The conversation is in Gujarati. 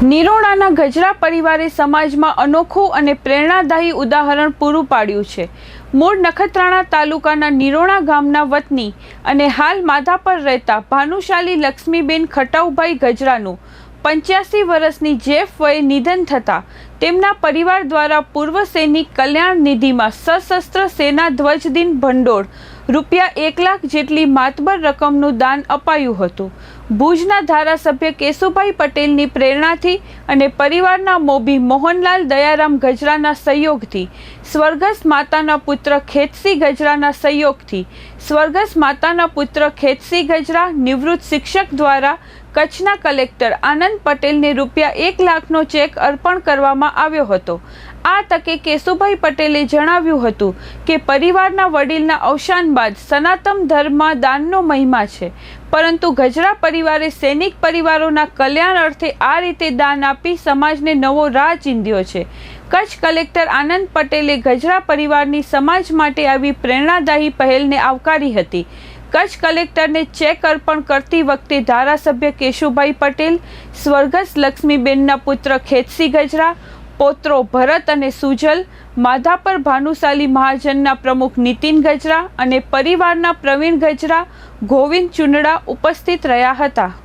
નિરોણાના ગજરા પરિવારે સમાજમાં અનોખું અને પ્રેરણાદાયી ઉદાહરણ પૂરું પાડ્યું છે. મૂળ નખત્રાણા તાલુકાના નિરોણા ગામના વતની અને હાલ માધા પર રહેતા ભાનુશાલી લક્ષ્મીબેન ખટાઉભાઈ ગજરાનું પંચ્યાસી વર્ષની જેફ વયે નિધન થતાં તેમના પરિવાર દ્વારા પૂર્વ સૈનિક કલ્યાણ નિધિમાં સશસ્ત્ર સેના ધ્વજ દિન ભંડોળ રૂપિયા એક લાખ જેટલી માતબર રકમનું દાન અપાયું હતું. ભુજના ધારાસભ્ય કેશુભાઈ પટેલની પ્રેરણાથી અને પરિવારના મોભી મોહનલાલ દયારામ ગજરાના સહયોગથી, સ્વર્ગસ્થ માતાના પુત્ર ખેતસી ગજરાના સહયોગથી, સ્વર્ગસ્થ માતાના પુત્ર ખેતસી ગજરા નિવૃત્ત શિક્ષક દ્વારા કચ્છના કલેક્ટર આનંદ પટેલને રૂપિયા એક લાખનો ચેક અર્પણ કરવામાં આવ્યો હતો. આ તકે કેશુભાઈ પટેલે જણાવ્યું હતું કે પરિવારના વડીલના અવસાન બાદ સનાતન ધર્મમાં દાનનો મહિમા છે. પરંતુ ગજરા પરિવારે સૈનિક પરિવારોના કલ્યાણ અર્થે આ રીતે દાન આપી સમાજને નવો રાહ ચીંધ્યો છે. કચ્છ કલેક્ટર આનંદ પટેલે ગજરા પરિવારની સમાજ માટે આવી પ્રેરણાદાયી પહેલને આવકારી હતી. કચ્છ કલેક્ટરને ચેક અર્પણ કરતી વખતે ધારાસભ્ય કેશુભાઈ પટેલ, સ્વર્ગસ્થ લક્ષ્મીબેનના પુત્ર ખેતસી ગજરા પોત્રો ભરત અને સુજલ, માધાપર ભાનુશાલી મહાજનના પ્રમુખ નીતિન ગજરા અને પરિવારના પ્રવીણ ગજરા, ગોવિંદ ચુંડડા ઉપસ્થિત રહ્યા હતા.